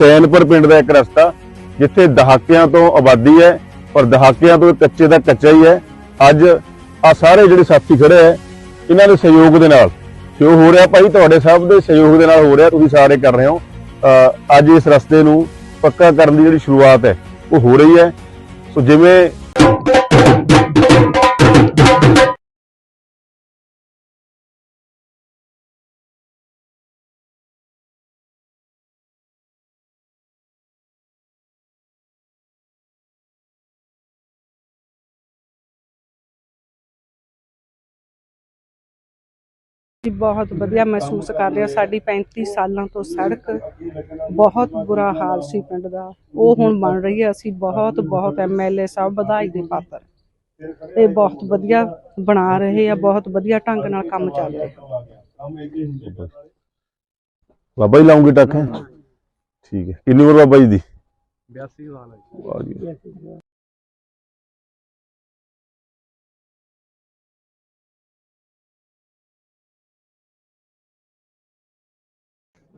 ਹੁਸੈਨਪੁਰ ਪਿੰਡ ਦਾ ਇੱਕ ਰਸਤਾ, ਜਿੱਥੇ ਦਹਾਕਿਆਂ ਤੋਂ ਆਬਾਦੀ ਹੈ ਔਰ ਦਹਾਕਿਆਂ ਤੋਂ ਕੱਚੇ ਦਾ ਕੱਚਾ ਹੀ ਹੈ। ਅੱਜ ਆ ਸਾਰੇ ਜਿਹੜੇ ਸਾਥੀ ਖੜੇ ਹੈ, ਇਹਨਾਂ ਦੇ ਸਹਿਯੋਗ ਦੇ ਨਾਲ, ਜੋ ਹੋ ਰਿਹਾ ਭਾਈ, ਤੁਹਾਡੇ ਸਭ ਦੇ ਸਹਿਯੋਗ ਦੇ ਨਾਲ ਹੋ ਰਿਹਾ, ਤੁਸੀਂ ਸਾਰੇ ਕਰ ਰਹੇ ਹੋ। ਅੱਜ ਇਸ ਰਸਤੇ ਨੂੰ ਪੱਕਾ ਕਰਨ ਦੀ ਜਿਹੜੀ ਸ਼ੁਰੂਆਤ ਹੈ, ਉਹ ਹੋ ਰਹੀ ਹੈ। ਸੋ ਜਿਵੇਂ ਜੀ ਬਹੁਤ ਵਧੀਆ ਮਹਿਸੂਸ ਕਰ ਰਿਹਾ ਸਾਡੀ 35 ਸਾਲਾਂ ਤੋਂ ਸੜਕ ਬਹੁਤ ਬੁਰਾ ਹਾਲ ਸੀ ਪਿੰਡ ਦਾ। ਉਹ ਹੁਣ ਬਣ ਰਹੀ ਹੈ। ਅਸੀਂ ਬਹੁਤ ਬਹੁਤ ਐਮਐਲਏ ਸਾਹਿਬ ਵਧਾਈ ਦੇ ਪਾਤਰ। ਇਹ ਬਹੁਤ ਵਧੀਆ ਬਣਾ ਰਹੇ ਆ ਬਹੁਤ ਵਧੀਆ ਢੰਗ ਨਾਲ ਕੰਮ ਚੱਲ ਰਿਹਾ। ਬਾਬਾ ਜੀ ਲਾਉਂਗੇ ਟੱਕ। ਠੀਕ ਹੈ। ਕਿੰਨੀ ਉਮਰ ਬਾਬਾ ਜੀ ਦੀ? 82 ਸਾਲ ਹੈ ਵਾਹ ਜੀ।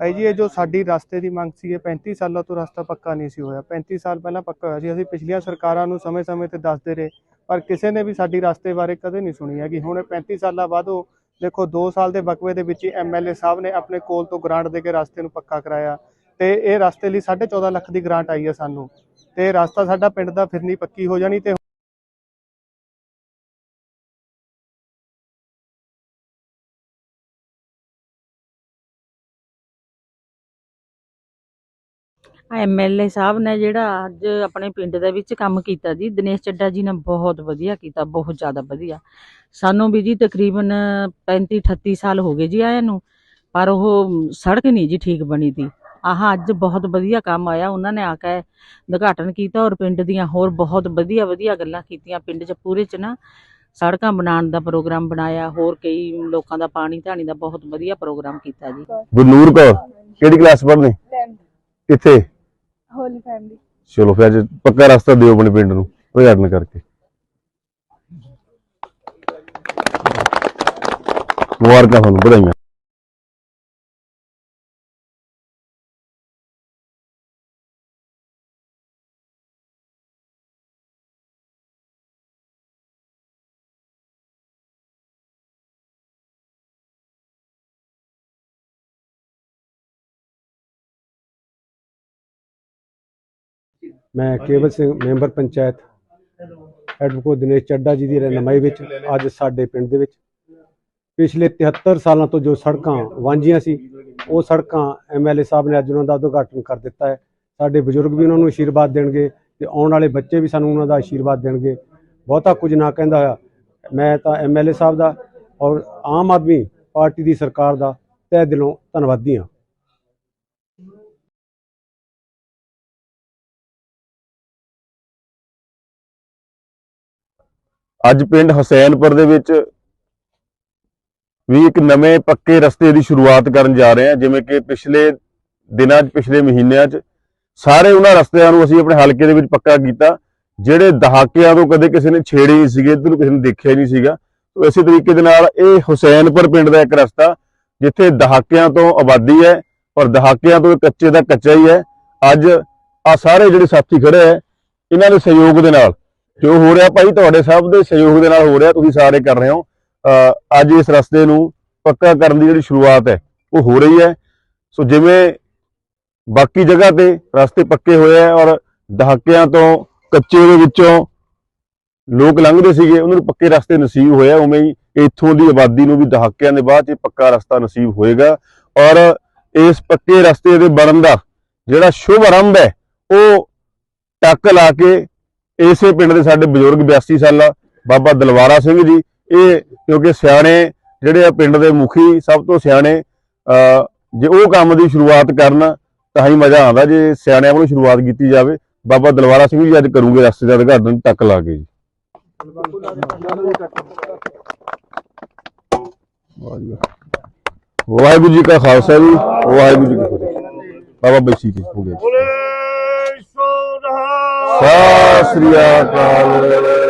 ਭਾਈ ਜੀ, ਇਹ ਜੋ ਸਾਡੀ ਰਸਤੇ ਦੀ ਮੰਗ ਸੀ, ਇਹ 35 ਸਾਲਾਂ ਤੋਂ ਰਸਤਾ ਪੱਕਾ ਨਹੀਂ ਸੀ ਹੋਇਆ। 35 ਸਾਲ ਪਹਿਲਾਂ ਪੱਕਾ ਹੋਇਆ ਸੀ। ਅਸੀਂ ਪਿਛਲੀਆਂ ਸਰਕਾਰਾਂ ਨੂੰ ਸਮੇਂ-ਸਮੇਂ ਤੇ ਦੱਸਦੇ ਰਹੇ, ਪਰ ਕਿਸੇ ਨੇ ਵੀ ਸਾਡੀ ਰਸਤੇ ਬਾਰੇ ਕਦੇ ਨਹੀਂ ਸੁਣੀ ਹੈਗੀ। ਹੁਣ ਇਹ 35 ਸਾਲਾਂ ਬਾਅਦ ਉਹ ਦੇਖੋ 2 ਸਾਲ ਦੇ ਬਕਵੇ ਦੇ ਵਿੱਚ ਹੀ ਐਮਐਲਏ ਸਾਹਿਬ ਨੇ ਆਪਣੇ ਕੋਲ ਤੋਂ ਗ੍ਰਾਂਟ ਦੇ ਕੇ ਰਸਤੇ ਨੂੰ ਪੱਕਾ ਕਰਾਇਆ। ਤੇ ਇਹ ਰਸਤੇ ਲਈ 14.5 ਲੱਖ ਦੀ ਗ੍ਰਾਂਟ ਆਈ ਹੈ ਸਾਨੂੰ। ਤੇ ਰਸਤਾ ਸਾਡਾ ਪਿੰਡ ਦਾ ਫਿਰਨੀ ਪੱਕੀ ਹੋ ਜਾਣੀ ਤੇ ਐਮਐਲਏ ਸਾਹਿਬ ਨੇ ਜਿਹੜਾ ਅੱਜ ਆਪਣੇ ਪਿੰਡ ਦੇ ਵਿੱਚ ਕੰਮ ਕੀਤਾ ਜੀ ਦਿਨੇਸ਼ ਚੱਡਾ ਜੀ ਨੇ ਬਹੁਤ ਵਧੀਆ ਕੀਤਾ ਬਹੁਤ ਜ਼ਿਆਦਾ ਵਧੀਆ। ਸਾਨੂੰ ਵੀ ਜੀ ਤਕਰੀਬਨ 35 38 ਸਾਲ ਹੋ ਗਏ ਜੀ ਆਇਆਂ ਨੂੰ ਪਰ ਉਹ ਸੜਕ ਨਹੀਂ ਜੀ ਠੀਕ ਬਣੀ ਤੀ ਆਹ ਅੱਜ ਬਹੁਤ ਵਧੀਆ ਕੰਮ ਆਇਆ ਉਹਨਾਂ ਨੇ ਆ ਕੇ ਉਦਘਾਟਨ ਕੀਤਾ ਔਰ ਪਿੰਡ ਦੀਆਂ ਹੋਰ ਬਹੁਤ ਵਧੀਆ ਵਧੀਆ ਗੱਲਾਂ ਕੀਤੀਆਂ। ਪਿੰਡ 'ਚ ਪੂਰੇ 'ਚ ਨਾ ਸੜਕਾਂ ਬਣਾਉਣ ਦਾ ਪ੍ਰੋਗਰਾਮ ਬਣਾਇਆ ਹੋਰ ਕਈ ਲੋਕਾਂ ਦਾ ਪਾਣੀ ਧਾਣੀ ਦਾ ਬਹੁਤ ਵਧੀਆ ਪ੍ਰੋਗਰਾਮ ਕੀਤਾ ਜੀ। ਗੁਰਨੂਰ ਕੌਰ ਕਿਹੜੀ ਕਲਾਸ ਪੜ੍ਹਦੇ ਕਿੱਥੇ? ਹੋਲੀ ਫੈਮਿਲੀ ਚਲੋ ਫਿਰ ਅੱਜ ਪੱਕਾ ਰਸਤਾ ਦਿਓ ਆਪਣੇ ਪਿੰਡ ਨੂੰ, ਉਦਘਾਟਨ ਕਰਕੇ। ਮੁਬਾਰਕਾਂ ਤੁਹਾਨੂੰ, ਵਧਾਈਆਂ। ਮੈਂ ਕੇਵਲ ਸਿੰਘ ਮੈਂਬਰ ਪੰਚਾਇਤ ਐਡਵੋਕੇਟ ਦਿਨੇਸ਼ ਚੱਡਾ ਜੀ ਦੀ ਰਹਿਨਮਾਈ ਵਿੱਚ ਅੱਜ ਸਾਡੇ ਪਿੰਡ ਦੇ ਵਿੱਚ। ਪਿਛਲੇ 73 ਸਾਲਾਂ ਤੋਂ ਜੋ ਸੜਕਾਂ ਵਾਂਝੀਆਂ ਸੀ ਉਹ ਸੜਕਾਂ ਐਮਐਲਏ ਸਾਹਿਬ ਨੇ ਅੱਜ ਉਹਨਾਂ ਦਾ ਉਦਘਾਟਨ ਕਰ ਦਿੱਤਾ ਹੈ। ਸਾਡੇ ਬਜ਼ੁਰਗ ਵੀ ਉਹਨਾਂ ਨੂੰ ਆਸ਼ੀਰਵਾਦ ਦੇਣਗੇ ਤੇ ਆਉਣ ਵਾਲੇ ਬੱਚੇ ਵੀ ਸਾਨੂੰ ਉਹਨਾਂ ਦਾ ਆਸ਼ੀਰਵਾਦ ਦੇਣਗੇ। ਬਹੁਤਾ ਕੁਝ ਨਾ ਕਹਿੰਦਾ ਹੋਇਆ। ਮੈਂ ਤਾਂ ਐਮਐਲਏ ਸਾਹਿਬ ਦਾ ਔਰ ਆਮ ਆਦਮੀ ਪਾਰਟੀ ਦੀ ਸਰਕਾਰ ਦਾ ਤਹਿ ਦਿਲੋਂ ਧੰਨਵਾਦੀ ਹਾਂ। ਅੱਜ ਪਿੰਡ ਹੁਸੈਨਪੁਰ ਦੇ ਵਿੱਚ ਵੀ ਇੱਕ ਨਵੇਂ ਪੱਕੇ ਰਸਤੇ ਦੀ ਸ਼ੁਰੂਆਤ ਕਰਨ ਜਾ ਰਹੇ ਹਾਂ, ਜਿਵੇਂ ਕਿ ਪਿਛਲੇ ਦਿਨਾਂ 'ਚ, ਪਿਛਲੇ ਮਹੀਨਿਆਂ 'ਚ ਸਾਰੇ ਉਹਨਾਂ ਰਸਤਿਆਂ ਨੂੰ ਅਸੀਂ ਆਪਣੇ ਹਲਕੇ ਦੇ ਵਿੱਚ ਪੱਕਾ ਕੀਤਾ, ਜਿਹੜੇ ਦਹਾਕਿਆਂ ਤੋਂ ਕਦੇ ਕਿਸੇ ਨੇ ਛੇੜੇ ਨਹੀਂ ਸੀਗੇ, ਇੱਧਰ ਕਿਸੇ ਨੇ ਦੇਖਿਆ ਹੀ ਨਹੀਂ ਸੀਗਾ। ਸੋ ਇਸੇ ਤਰੀਕੇ ਦੇ ਨਾਲ ਇਹ ਹੁਸੈਨਪੁਰ ਪਿੰਡ ਦਾ ਇੱਕ ਰਸਤਾ, ਜਿੱਥੇ ਦਹਾਕਿਆਂ ਤੋਂ ਆਬਾਦੀ ਹੈ, ਔਰ ਦਹਾਕਿਆਂ ਤੋਂ ਕੱਚੇ ਦਾ ਕੱਚਾ ਹੀ ਹੈ। ਅੱਜ ਆ ਸਾਰੇ ਜਿਹੜੇ ਸਾਥੀ ਖੜੇ ਹੈ, ਇਹਨਾਂ ਦੇ ਸਹਿਯੋਗ ਦੇ ਨਾਲ ਜੋ ਹੋ ਰਿਹਾ ਭਾਈ ਤੁਹਾਡੇ ਸਭ ਦੇ ਸਹਿਯੋਗ ਦੇ ਨਾਲ ਹੋ ਰਿਹਾ ਤੁਸੀਂ ਸਾਰੇ ਕਰ ਰਹੇ ਹੋ। ਅ, ਅੱਜ ਇਸ ਰਸਤੇ ਨੂੰ ਪੱਕਾ ਕਰਨ ਦੀ ਜਿਹੜੀ ਸ਼ੁਰੂਆਤ ਹੈ ਉਹ ਹੋ ਰਹੀ ਹੈ। ਸੋ ਜਿਵੇਂ ਬਾਕੀ ਜਗ੍ਹਾ ਤੇ ਰਸਤੇ ਪੱਕੇ ਹੋਏ ਆ ਔਰ ਦਹਾਕਿਆਂ ਤੋਂ ਕੱਚੇ ਦੇ ਵਿੱਚੋਂ ਲੋਕ ਲੰਘਦੇ ਸੀਗੇ ਉਹਨਾਂ ਨੂੰ ਪੱਕੇ ਰਸਤੇ ਨਸੀਬ ਹੋਇਆ ਉਵੇਂ ਹੀ ਇੱਥੋਂ ਦੀ ਆਬਾਦੀ ਨੂੰ ਵੀ ਦਹਾਕਿਆਂ ਦੇ ਬਾਅਦ 'ਚ ਪੱਕਾ ਰਸਤਾ ਨਸੀਬ ਹੋਏਗਾ। ਔਰ ਇਸ ਪੱਕੇ ਰਸਤੇ ਦੇ ਬਣਨ ਦਾ ਜਿਹੜਾ ਸ਼ੁਭ ਆਰੰਭ ਹੈ ਉਹ ਟੱਕ ਲਾ ਕੇ ਇਸੇ ਪਿੰਡ ਦੇ ਸਾਡੇ ਬਜ਼ੁਰਗ 82 ਸਾਲਾ ਬਾਬਾ ਦਲਵਾਰਾ ਸਿੰਘ ਜੀ। ਇਹ ਕਿਉਂਕਿ ਸਿਆਣੇ ਜਿਹੜੇ ਆ ਪਿੰਡ ਦੇ ਮੁਖੀ, ਸਭ ਤੋਂ ਸਿਆਣੇ ਜੇ ਉਹ ਕੰਮ ਦੀ ਸ਼ੁਰੂਆਤ ਕਰਨ, ਤਾਂ ਹੀ ਮਜ਼ਾ ਆਉਂਦਾ ਜੇ ਸਿਆਣਿਆਂ ਵੱਲੋਂ ਸ਼ੁਰੂਆਤ ਕੀਤੀ ਜਾਵੇ। ਬਾਬਾ ਦਲਵਾਰਾ ਸਿੰਘ ਜੀ ਅੱਜ ਕਰੂਗੇ ਰਸਤੇ ਦਾ ਉਦਘਾਟਨ ਟੱਕ ਲਾ ਕੇ ਜੀ। ਵਾਹਿਗੁਰੂ ਜੀ ਕਾ ਖਾਲਸਾ ਜੀ, ਵਾਹਿਗੁਰੂ ਜੀ ਕੀ ਫਤਿਹ। ਬਾਬਾ ਬੈਸੀ ਜੀ, ਹੋ ਗਿਆ ਸਤਿ ਸ੍ਰੀ ਅਕਾਲ।